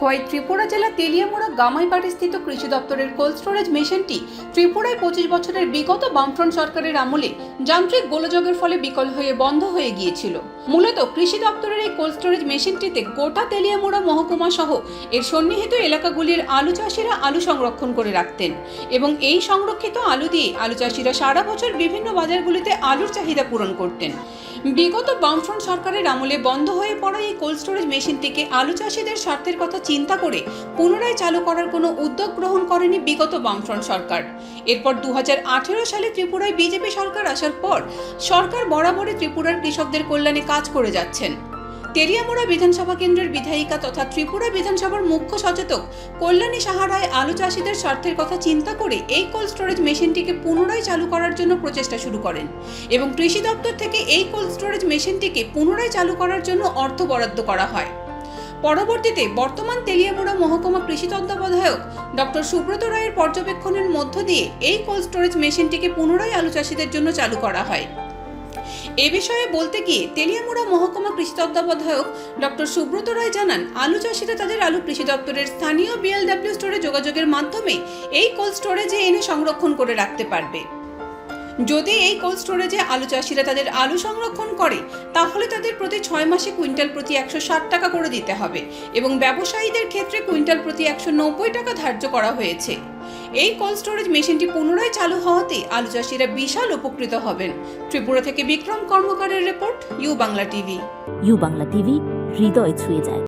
খোয়াই ত্রিপুরা জেলা তেলিয়ামুড়া গামাইবাড়ি স্থিত কৃষি দপ্তরের কোল্ড স্টোরেজ মেশিনটি ত্রিপুরায় পঁচিশ বছরের বিগত বামফ্রন্ট সরকারের আমলে যান্ত্রিক গোলযোগের ফলে বিকল হয়ে বন্ধ হয়ে গিয়েছিল। মূলত কৃষি দপ্তরের এই কোল্ড স্টোরেজ মেশিনটিতে গোটা তেলিয়ামুড়া মহকুমা সহ এর সন্নিহিত এলাকাগুলির আলু চাষিরা আলু সংরক্ষণ করে রাখতেন এবং এই সংরক্ষিত আলু দিয়ে আলু চাষিরা সারা বছর বিভিন্ন বাজারগুলিতে আলুর চাহিদা পূরণ করতেন। বিগত বামফ্রন্ট সরকারের আমলে বন্ধ হয়ে পড়া এই কোল্ড স্টোরেজ মেশিনটিকে আলু চাষিদের স্বার্থের কথা চিন্তা করে পুনরায় চালু করার কোনো উদ্যোগ গ্রহণ করেনি বিগত বামফ্রন্ট সরকার। এরপর দু হাজার আঠেরো সালে ত্রিপুরায় বিজেপি সরকার আসার পর সরকার বরাবরই ত্রিপুরার কৃষকদের কল্যাণে কাজ করে যাচ্ছেন। তেরিয়ামুড়া বিধানসভা কেন্দ্রের বিধায়িকা তথা ত্রিপুরা বিধানসভার মুখ্য সচেতক কল্যাণী সাহারায় আলু চাষিদের স্বার্থের কথা চিন্তা করে এই কোল্ড স্টোরেজ মেশিনটিকে পুনরায় চালু করার জন্য প্রচেষ্টা শুরু করেন এবং কৃষি দপ্তর থেকে এই কোল্ড স্টোরেজ মেশিনটিকে পুনরায় চালু করার জন্য অর্থ বরাদ্দ করা হয়। পরবর্তীতে বর্তমান তেলিয়ামুড়া মহকুমা কৃষি তত্ত্বাবধায়ক ডক্টর সুব্রত রায়ের পর্যবেক্ষণের মধ্য দিয়ে এই কোল্ড স্টোরেজ মেশিনটিকে পুনরায় আলু চাষিদের জন্য চালু করা হয়। এ বিষয়ে বলতে গিয়ে তেলিয়ামুড়া মহকুমা কৃষি তত্ত্বাবধায়ক ডক্টর সুব্রত রায় জানান, আলু চাষিরা তাদের আলু কৃষি দপ্তরের স্থানীয় বিএলডব্লিউ স্টোরে যোগাযোগের মাধ্যমে এই কোল্ড স্টোরেজে এনে সংরক্ষণ করে রাখতে পারবে। যদি এই কোল্ড স্টোরেজে আলু চাষিরা তাদের আলু সংরক্ষণ করে, তাহলে তাদের প্রতি ছয় মাসে কুইন্টাল প্রতি একশো ষাট টাকা করে দিতে হবে এবং ব্যবসায়ীদের ক্ষেত্রে কুইন্টাল প্রতি একশো নব্বই টাকা ধার্য করা হয়েছে। এই কোল্ড স্টোরেজ মেশিনটি পুনরায় চালু হওয়াতে আলু চাষিরা বিশাল উপকৃত হবেন। ত্রিপুরা থেকে Bikram কর্মকারের report, U Bangla TV. U Bangla TV, হৃদয় ছুঁয়ে যায়।